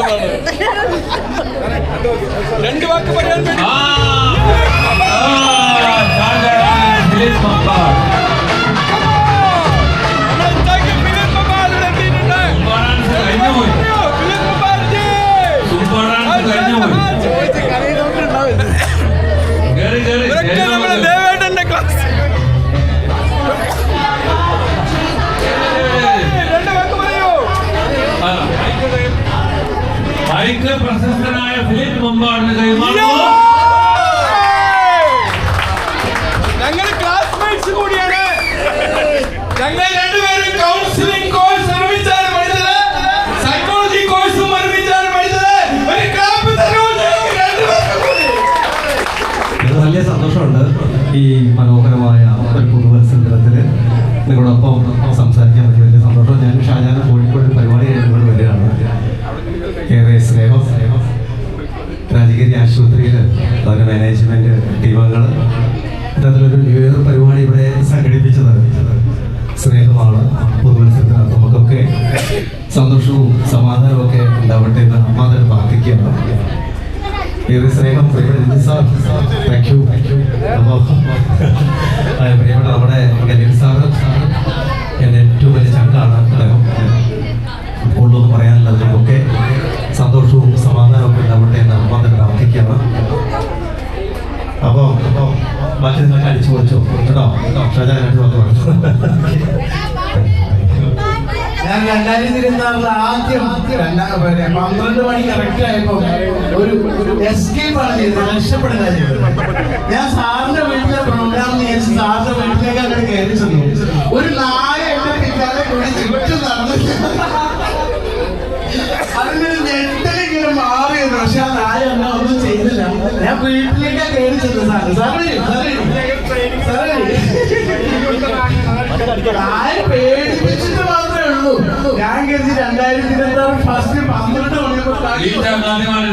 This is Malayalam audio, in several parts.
നടന്നാണ് രണ്ട് വാക്ക് പറയാൻ വേണ്ടി ആ, ആ, മൈക്ക് പ്രശസ്തനായ ഫിലിപ്പ് മമ്പാടിന് കൈമാറുന്നു. ഞങ്ങൾ ക്ലാസ്മേറ്റ്സ് കൂടിയാണ്. ഞങ്ങൾ രണ്ടുപേരും കൗൺസിലിംഗ് കോഴ്സ് ഒരുമിച്ചാണ് പഠിച്ചത്. സൈക്കോളജി കോഴ്സും ഒരുമിച്ചാണ് പഠിച്ചത്. ഒരു ക്ലാപ്പ് തരൂ ഞങ്ങൾക്ക് രണ്ടുപേർക്കും കൂടി. വലിയ സന്തോഷമുണ്ട്. ഈ മനോഹരമായ ഒരു പുതുവത്സര ദിനത്തിൽ നിങ്ങളോടൊപ്പം സംസാരിക്കാൻ പറ്റിയ രാജഗിരി ആശുപത്രിയിൽ അവരുടെ മാനേജ്മെന്റ് ടീമുകൾ ഇത്തരത്തിലൊരു ന്യൂ ഇയർ പരിപാടി ഇവിടെ സംഘടിപ്പിച്ചത് സ്നേഹമാണ്. പുതുവത്സരത്തിനകത്ത് നമുക്കൊക്കെ സന്തോഷവും സമാധാനവും ഒക്കെ ഉണ്ടാവട്ടെ എന്ന് അമ്മാതിരി പ്രാർത്ഥിക്കുകയാണ്. ഏറെ സ്നേഹം. താങ്ക് യു താങ്ക് യു ബാക്കി നിങ്ങൾക്ക് അടിച്ചു പൊളിച്ചോ കേട്ടോ ഷാജാൻ അടിച്ചു ഞാൻ രണ്ടായിരത്തി ഇരുപത്തി ആദ്യം. രണ്ടാ- പന്ത്രണ്ട് മണി കറക്റ്റ് ആയപ്പോ ഒരു എസ്കേപ്പാണ് ചെയ്തത് രക്ഷപ്പെടുക ഞാൻ സാറിന്റെ വീട്ടിലെ പ്രോഗ്രാം വിചാരിച്ച് സാറിന്റെ വീട്ടിലേക്ക് അങ്ങനെ കയറി ചെന്നു. ഒരു നായ എന്റെ പിന്നാലെ കൂടി ചുറ്റും നടന്നു. അതിന്റെ ഒരു ഞെട്ടലിങ്ങനെ മാറിയത് പക്ഷെ ആ നായ എന്നെ ഞാൻ വീട്ടിലേക്കാ കയറി ചെന്നു. സാറ് സാറേ സാറേ പേടിപ്പിച്ചിട്ട് മാത്രമേ ഉള്ളൂ. ഞാൻ കരുതി രണ്ടായിരത്തി ഇരുപത്തി ആറ് ഫസ്റ്റ് പന്ത്രണ്ട് മണിയപ്പോ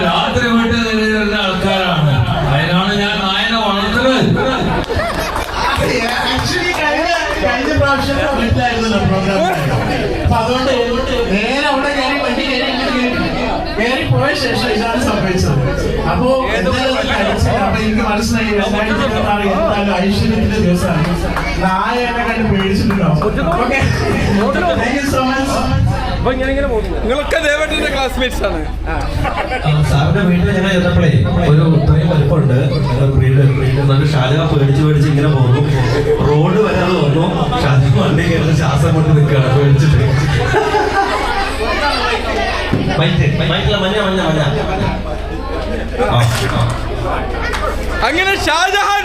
രാത്രി വീട്ടിൽ നിന്നിരുന്ന ആൾക്കാരാണ്. അതിനാണ് ഞാൻ നായനെ വളർത്തുന്നത്. ആക്ച്വലി കഴിഞ്ഞ കഴിഞ്ഞ പ്രാവശ്യം വീട്ടിലായിരുന്നല്ലോ പ്രോഗ്രാം അപ്പൊ അതുകൊണ്ട് നേരെ അവിടെ കയറി വണ്ടി കയറി കയറി പോയ ശേഷം ഇതാണ് സംഭവിച്ചത്. അപ്പോ എനിക്ക് മനസ്സിലായി. രണ്ടായിരത്തി ഇരുപത്തി ആറ് എന്തായാലും ഐശ്വര്യത്തിന്റെ ദിവസമാണ്. നായ എന്നെ കണ്ട് താങ്ക് യു സോ മച്ച് നിങ്ങളൊക്കെ ദേവേട്ടന്റെ ക്ലാസ്മേറ്റ്സ് ആണ്. സാറിന്റെ വീട്ടിൽ ഞങ്ങൾ ചെന്നപ്പോഴേ ഒരു ഇത്രയും വലിപ്പമുണ്ട് നല്ല ഷാലുക പേടിച്ച് പേടിച്ച് ഇങ്ങനെ പോകുന്നു. റോഡ് അങ്ങനെ ഷാജഹാൻ